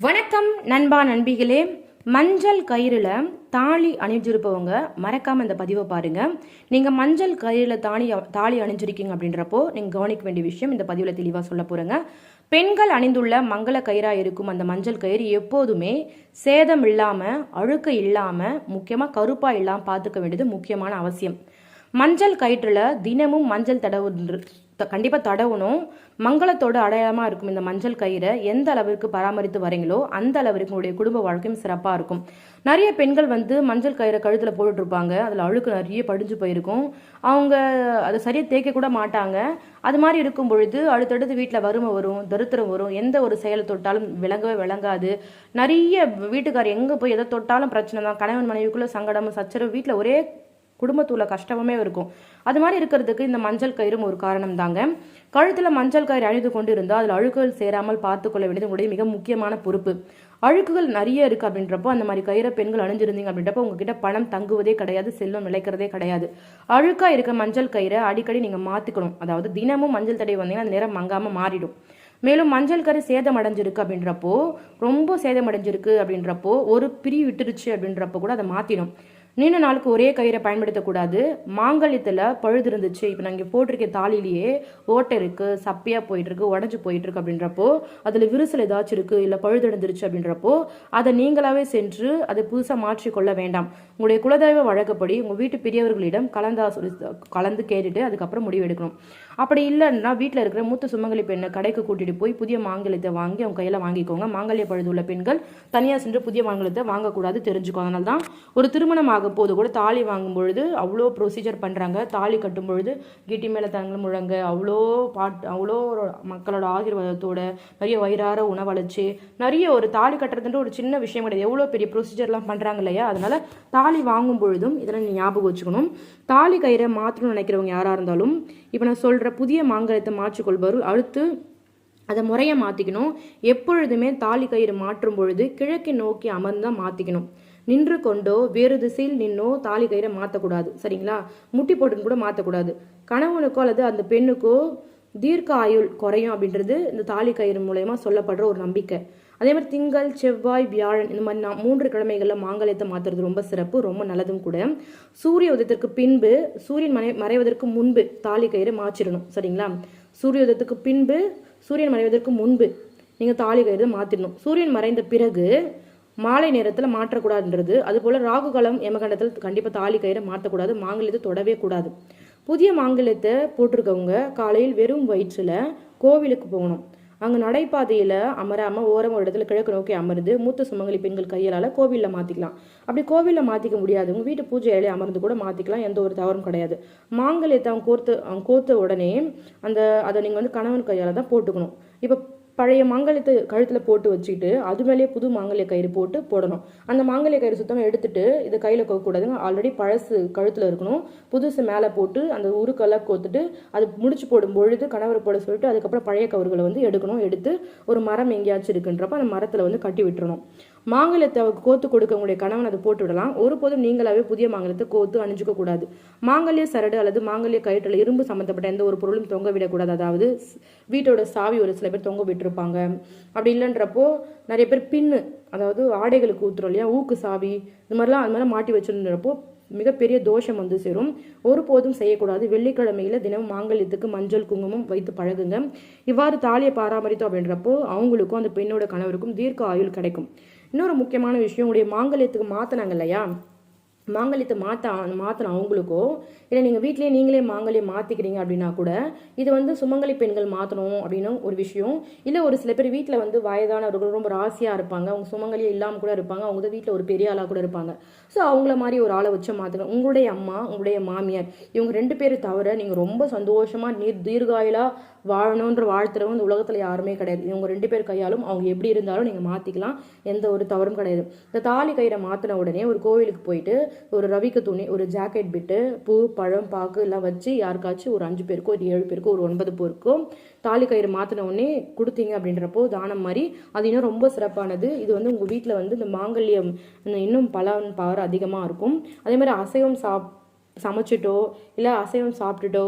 வணக்கம் நண்பா நண்பிகளே. மஞ்சள் கயிறில் தாலி அணிஞ்சிருப்பவங்க மறக்காம இந்த பதிவை பாருங்க. நீங்க மஞ்சள் கயிறில் தாலி தாலி அணிஞ்சிருக்கீங்க அப்படின்றப்போ நீங்க கவனிக்க வேண்டிய விஷயம் இந்த பதிவில் தெளிவாக சொல்ல போறேங்க. பெண்கள் அணிந்துள்ள மங்கள கயிறா இருக்கும் அந்த மஞ்சள் கயிறு எப்போதுமே சேதம் இல்லாம அழுக்கு இல்லாம முக்கியமா கருப்பா இல்லாம பார்த்துக்க வேண்டியது முக்கியமான அவசியம். மஞ்சள் கயிற்றுல தினமும் மஞ்சள் தடவு கண்டிப்பாக தடவணும். மங்களத்தோட அடையாளமாக இருக்கும் இந்த மஞ்சள் கயிறை. எந்த அளவிற்கு பராமரித்து வரீங்களோ அந்த அளவிற்கு உங்களுடைய குடும்ப வாழ்க்கையும் சிறப்பாக இருக்கும். நிறைய பெண்கள் வந்து மஞ்சள் கயிறை கழுத்தில் போட்டுட்ருப்பாங்க. அதில் அழுக்கு நிறைய படிஞ்சு போயிருக்கும். அவங்க அதை சரியாக தேய்க்க கூட மாட்டாங்க. அது மாதிரி இருக்கும் பொழுது அடுத்தடுத்து வீட்டில் வறுமை வரும் தரித்திரம் வரும். எந்த ஒரு செயலை தொட்டாலும் விளங்கவே விளங்காது. நிறைய வீட்டுக்கார் எங்கே போய் எதை தொட்டாலும் பிரச்சனை தான். கணவன் மனைவிக்குள்ளே சங்கடம் சச்சரவு வீட்டில் ஒரே குடும்பத்துள்ள கஷ்டமே இருக்கும். அது மாதிரி இருக்கிறதுக்கு இந்த மஞ்சள் கயிறும் ஒரு காரணம் தாங்க கழுத்தில் மஞ்சள் கயிறு அணிந்து கொண்டு இருந்தால் அதில் அழுக்குகள் சேராமல் பார்த்துக்கொள்ள வேண்டியது உங்களுடைய மிக முக்கியமான பொறுப்பு. அழுக்குகள் நிறைய இருக்கு அப்படின்றப்போ அந்த மாதிரி கயிறை பெண்கள் அணிஞ்சிருந்தீங்க அப்படின்றப்போ உங்ககிட்ட பணம் தங்குவதே கிடையாது செல்வம் நிலைக்கிறதே கிடையாது. அழுக்கா இருக்க மஞ்சள் கயிறை அடிக்கடி நீங்க மாத்திக்கணும். அதாவது தினமும் மஞ்சள் தடவை வந்தீங்கன்னா அந்த நேரம் மங்காம மாறிடும். மேலும் மஞ்சள் கரு சேதம் அடைஞ்சிருக்கு அப்படின்றப்போ ரொம்ப சேதம் அடைஞ்சிருக்கு அப்படின்றப்போ ஒரு பிரி விட்டுருச்சு அப்படின்றப்போ கூட அதை மாத்திடும். நீண்ட நாளுக்கு ஒரே கயிறை பயன்படுத்தக்கூடாது. மாங்கல்யத்தில் பழுது இருந்துச்சு இப்போ நாங்கள் போட்டிருக்க தாலிலேயே ஓட்டை இருக்குது சப்பையாக போயிட்டுருக்கு உடஞ்சி போயிட்டுருக்கு அப்படின்றப்போ அதில் விரிசல் ஏதாச்சும் இருக்குது இல்லை பழுதடைஞ்சிருச்சு அப்படின்றப்போ அதை நீங்களாவே சென்று அதை புதுசாக மாற்றிக்கொள்ள வேண்டாம். உங்களுடைய குலதெய்வ வழக்கப்படி உங்கள் வீட்டு பெரியவர்களிடம் கலந்தா கலந்து கேட்டுட்டு அதுக்கப்புறம் முடிவு எடுக்கணும். அப்படி இல்லைன்னா வீட்டில் இருக்கிற மூத்த சுமங்கலி பெண்ணை கடைக்கு கூட்டிகிட்டு போய் புதிய மாங்கல்யத்தை வாங்கி அவங்க கையில் வாங்கிக்கோங்க. மாங்கல்ய பழுது உள்ள பெண்கள் தனியாக சென்று புதிய மாங்கல்யத்தை வாங்கக்கூடாது தெரிஞ்சுக்கோ. அதனால தான் ஒரு திருமணம் ஆகும் போது கூட தாலி வாங்கும் பொழுது அவ்வளோ ப்ரொசீஜர் பண்ணுறாங்க தாலி கட்டும் பொழுது கிட்டி மேலே தங்கம் முழங்க அவ்வளோ பாட் அவ்வளோ மக்களோட ஆசீர்வாதத்தோட நிறைய வயிறார உணவழைச்சு நிறைய ஒரு தாலி கட்டுறதுன்ற ஒரு சின்ன விஷயம் கிடையாது. எவ்வளோ பெரிய ப்ரொசீஜர்லாம் பண்ணுறாங்க இல்லையா? அதனால தாலி வாங்கும் பொழுதும் இதெல்லாம் நீ ஞாபகம் வச்சுக்கணும். தாலி கயிறை மாற்றணும்னு நினைக்கிறவங்க யாராக இருந்தாலும் இப்போ நான் சொல்கிற புதிய மாங்கலத்தை மாற்றிக்கொள்பவர் அடுத்து அதை முறையை மாற்றிக்கணும் எப்பொழுதுமே தாலி கயிறு மாற்றும் பொழுது கிழக்கு நோக்கி அமர்ந்தால் மாற்றிக்கணும் நின்று கொண்டோ வேறு திசையில் நின்னோ தாலி கயிறை மாற்றக்கூடாது சரிங்களா? முட்டி போட்டுன்னு கூட மாற்றக்கூடாது கணவனுக்கோ அல்லது அந்த பெண்ணுக்கோ தீர்க்க ஆயுள் குறையும் அப்படின்றது இந்த தாலி கயிறு மூலயமா சொல்லப்படுற ஒரு நம்பிக்கை. அதே மாதிரி திங்கள் செவ்வாய் வியாழன் இந்த மாதிரி நான் மூன்று கிழமைகளில் மாங்கல்யத்தை மாற்றுறது ரொம்ப சிறப்பு ரொம்ப நல்லதும் கூட. சூரிய உதயத்திற்கு பின்பு சூரியன் மறை மறைவதற்கு முன்பு தாலி கயிறு மாற்றிடணும். சரிங்களா? சூரிய உதயத்துக்கு பின்பு சூரியன் மறைவதற்கு முன்பு நீங்கள் தாலி கயிறு மாற்றிடணும் சூரியன் மறைந்த பிறகு மாலை நேரத்தில் மாற்றக்கூடாதுன்றது. அதுபோல் ராகு காலம் யமகண்டத்தில் கண்டிப்பாக தாலி கயிறை மாற்றக்கூடாது. மாங்கல்யத்தை தொடவே கூடாது. புதிய மாங்கல்யத்தை போட்டிருக்கவங்க காலையில் வெறும் வயிற்றில் கோவிலுக்கு போகணும். அங்கே நடைபாதையில் அமராமல் ஓரம் ஒரு இடத்துல கிழக்கு நோக்கி அமர்ந்து மூத்த சுமங்கலி பெண்கள் கையால் கோவிலில் மாற்றிக்கலாம் அப்படி கோவிலில் மாற்றிக்க முடியாது உங்கள் வீட்டு பூஜை அறையில அமர்ந்து கூட மாற்றிக்கலாம் எந்த ஒரு தவறும் கிடையாது. மாங்கல்யத்தை அவங்க கோர்த்து அவங்க கோர்த்த உடனே அந்த அதை நீங்கள் வந்து கணவன் கையால் தான் போட்டுக்கணும். இப்போ பழைய மாங்கல்யத்தை கழுத்தில் போட்டு வச்சுக்கிட்டு அது மேலேயே புது மாங்கல்ய கயிறு போட்டு போடணும். அந்த மாங்கல்ய கயிறு சுத்தமாக எடுத்துட்டு இதை கையில் கோக்கக்கூடாதுங்க ஆல்ரெடி பழசு கழுத்தில் இருக்கணும். புதுசு மேலே போட்டு அந்த உருக்கெல்லாம் கோத்துட்டு அது முடிச்சு போடும் பொழுது கணவர் போட சொல்லிட்டு அதுக்கப்புறம் பழைய கவர்களை வந்து எடுக்கணும். எடுத்து ஒரு மரம் எங்கேயாச்சும் இருக்குன்றப்ப அந்த மரத்தில் வந்து கட்டி விட்டுறணும். மாங்கலத்தை அவருக்கு கோத்து கொடுக்க உங்களுடைய கணவன் அதை போட்டு விடலாம். ஒருபோதும் நீங்களாவே புதிய மாங்கலத்தை கோத்து அணிஞ்சுக்க கூடாது. மாங்கல்ய சரடு அல்லது மாங்கல்ய கயிற்றில் இரும்பு சம்மந்தப்பட்ட எந்த ஒரு பொருளும் தொங்க விடக்கூடாது. அதாவது வீட்டோட சாவி ஒரு சில பேர் தொங்க இருப்பாங்க. அப்படி இல்லைன்றப்போ நிறைய பேர் பின்னு அதாவது ஆடைகளுக்கு ஊத்துறோம் இல்லையா? ஊக்கு சாவி இந்த மாதிரிலாம் அது மாதிரி மாட்டி வச்சுருந்தப்போ மிகப்பெரிய தோஷம் வந்து சேரும். ஒருபோதும் செய்யக்கூடாது. வெள்ளிக்கிழமையில தினமும் மாங்கல்யத்துக்கு மஞ்சள் குங்குமம் வைத்து பழகுங்க. இவ்வாறு தாலியை பராமரித்தோம் அப்படின்றப்போ அவங்களுக்கும் அந்த பெண்ணோட கணவருக்கும் தீர்க்க ஆயுள் கிடைக்கும். இன்னொரு முக்கியமான விஷயம் உங்களுடைய மாங்கல்யத்துக்கு மாற்றினாங்க இல்லையா? மாங்கல்யத்தை மாற்ற மாற்றணும் அவங்களுக்கோ? இல்லை நீங்கள் வீட்லேயே நீங்களே மாங்கல்யம் மாற்றிக்கிறீங்க அப்படின்னா கூட இது வந்து சுமங்கலி பெண்கள் மாற்றணும் அப்படின்னு ஒரு விஷயம். இல்லை ஒரு சில பேர் வீட்டில் வந்து வயதானவர்கள் ரொம்ப ராசியாக இருப்பாங்க. அவங்க சுமங்கலியே இல்லாமல் கூட இருப்பாங்க. அவங்க வீட்டில் ஒரு பெரிய ஆளாக கூட இருப்பாங்க. ஸோ அவங்கள மாதிரி ஒரு ஆளை வச்சு மாற்றணும் உங்களுடைய அம்மா உங்களுடைய மாமியார் இவங்க ரெண்டு பேர் தவிர நீங்கள் ரொம்ப சந்தோஷமாக நீர் தீர்காயிலாக வாழணுன்ற வாழ்த்துறவங்க இந்த உலகத்தில் யாருமே கிடையாது. இவங்க ரெண்டு பேர் கையாலும் அவங்க எப்படி இருந்தாலும் நீங்கள் மாற்றிக்கலாம் எந்த ஒரு தவறும் கிடையாது. இந்த தாலி கயிறை மாற்றின உடனே ஒரு கோவிலுக்கு போயிட்டு ஒரு ரவிக்கு துணி ஒரு ஜாக்கெட் பிட்டு பூ பழம் பாக்கு எல்லாம் வச்சு யாருக்காச்சும் ஒரு அஞ்சு பேருக்கோ ஒரு ஏழு பேருக்கோ ஒரு ஒன்பது பேருக்கோ தாலி கயிறு மாற்றின உடனே கொடுத்தீங்க அப்படின்றப்போ தானம் மாதிரி அது இன்னும் ரொம்ப சிறப்பானது. இது வந்து உங்கள் வீட்டில் வந்து இந்த மாங்கல்யம் இன்னும் பலன் பவர் அதிகமாக இருக்கும். அதே மாதிரி அசைவம் சாப் சமைச்சிட்டோ இல்லை அசைவம் சாப்பிட்டுட்டோ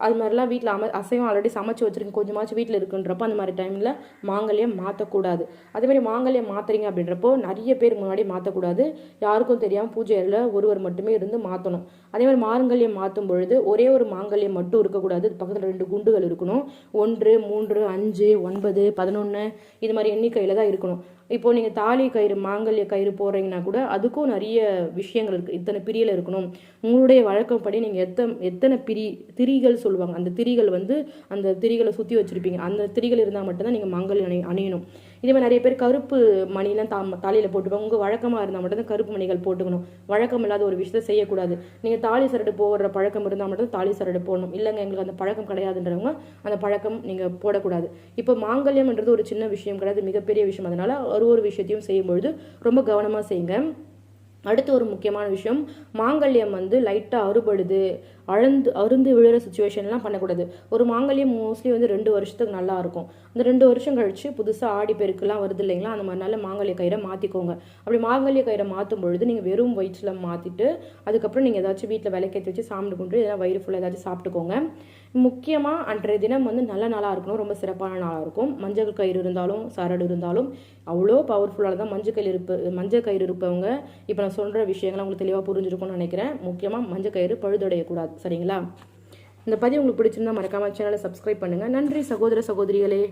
அது மாதிரிலாம் வீட்டில் அம அசைவம் ஆல்ரெடி சமைச்சு வச்சுருக்கீங்க கொஞ்சமாச்சும் வீட்டில் இருக்குன்றப்போ அந்த மாதிரி டைமில் மாங்கல்யம் மாற்றக்கூடாது அதேமாதிரி மாங்கல்யம் மாற்றுறீங்க அப்படின்றப்போ நிறைய பேர் முன்னாடி மாற்றக்கூடாது யாருக்கும் தெரியாமல் பூஜை அறையில் ஒருவர் மட்டுமே இருந்து மாற்றணும் அதே மாதிரி மாங்கல்யம் மாற்றும் பொழுது ஒரே ஒரு மாங்கல்யம் மட்டும் இருக்கக்கூடாது. பக்கத்தில் ரெண்டு குண்டுகள் இருக்கணும். ஒன்று மூன்று அஞ்சு ஒன்பது பதினொன்று இது மாதிரி எண்ணிக்கையில் தான் இருக்கணும். இப்போ நீங்கள் தாலி கயிறு மாங்கல்ய கயிறு போடுறீங்கன்னா கூட அதுக்கும் நிறைய விஷயங்கள் இருக்குது இத்தனை பிரியில் இருக்கணும். உங்களுடைய வழக்கப்படி நீங்கள் எத்தனை எத்தனை பிரி திரிகள் சொல்லுவாங்க. அந்த திரிகள் வந்து அந்த திரிகளை சுற்றி வச்சுருப்பீங்க. அந்த திரிகள் இருந்தால் மட்டும்தான் நீங்கள் மாங்கல்யம் அணி அணியணும். இதே மாதிரி நிறைய பேர் கருப்பு மணிலாம் தா தாலியில் போட்டுப்பாங்க உங்கள் வழக்கமாக இருந்தால் மட்டும்தான் கருப்பு மணிகள் போட்டுக்கணும். வழக்கம் இல்லாத ஒரு விஷயத்த செய்யக்கூடாது. நீங்கள் தாலி சரடு போடுற பழக்கம் இருந்தால் மட்டும் தாலி சரடு போடணும். இல்லைங்க எங்களுக்கு அந்த பழக்கம் கிடையாதுன்றவங்க அந்த பழக்கம் நீங்கள் போடக்கூடாது. இப்போ மாங்கல்யம்ன்றது ஒரு சின்ன விஷயம் கிடையாது. மிகப்பெரிய விஷயம். அதனால் ஒரு ஒரு விஷயத்தையும் செய்யும்பொழுது ரொம்ப கவனமாக செய்யுங்க. அடுத்து ஒரு முக்கியமான விஷயம் மாங்கல்யம் வந்து லைட்டாக அறுபடுது. அழுந்து அருந்து விழுற சுச்சுவேஷன்லாம் பண்ணக்கூடாது. ஒரு மாங்கல்யம் மோஸ்ட்லி வந்து ரெண்டு வருஷத்துக்கு நல்லா இருக்கும். அந்த ரெண்டு வருஷம் கழிச்சு புதுசாக ஆடி பெருக்குலாம் வருது இல்லைங்களா? அந்த மாதிரி நல்ல மாங்கல்ய கயிறை மாற்றிக்கோங்க அப்படி மாங்கல்ய கயிறை மாற்றும் பொழுது நீங்கள் வெறும் வயிற்றில் மாற்றிட்டு அதுக்கப்புறம் நீங்கள் ஏதாச்சும் வீட்டில் விளக்கேற்றி வச்சு சாப்பிட்டு கொண்டு ஏதாவது வயிறு ஃபுல்லாக ஏதாச்சும் சாப்பிட்டுக்கோங்க. முக்கியமாக அன்றைய தினம் வந்து நல்ல நாளாக இருக்கணும். ரொம்ப சிறப்பான நாளாக இருக்கும். மஞ்சள் கயிறு இருந்தாலும் சரடு இருந்தாலும் அவ்வளோ பவர்ஃபுல்லாக தான் மஞ்சள் கயிறு இருப்ப மஞ்சள் கயிறு இருப்பவங்க இப்போ நான் சொல்கிற விஷயங்கள்லாம் உங்களுக்கு தெளிவாக புரிஞ்சிருக்கும்னு நினைக்கிறேன். முக்கியமாக மஞ்சள் கயிறு பழுதடையக்கூடாது. சரிங்களா? இந்த பதிவு உங்களுக்கு பிடிச்சிருந்தா மறக்காம சேனலை சப்ஸ்கிரைப் பண்ணுங்கள் நன்றி சகோதர சகோதரிகளே.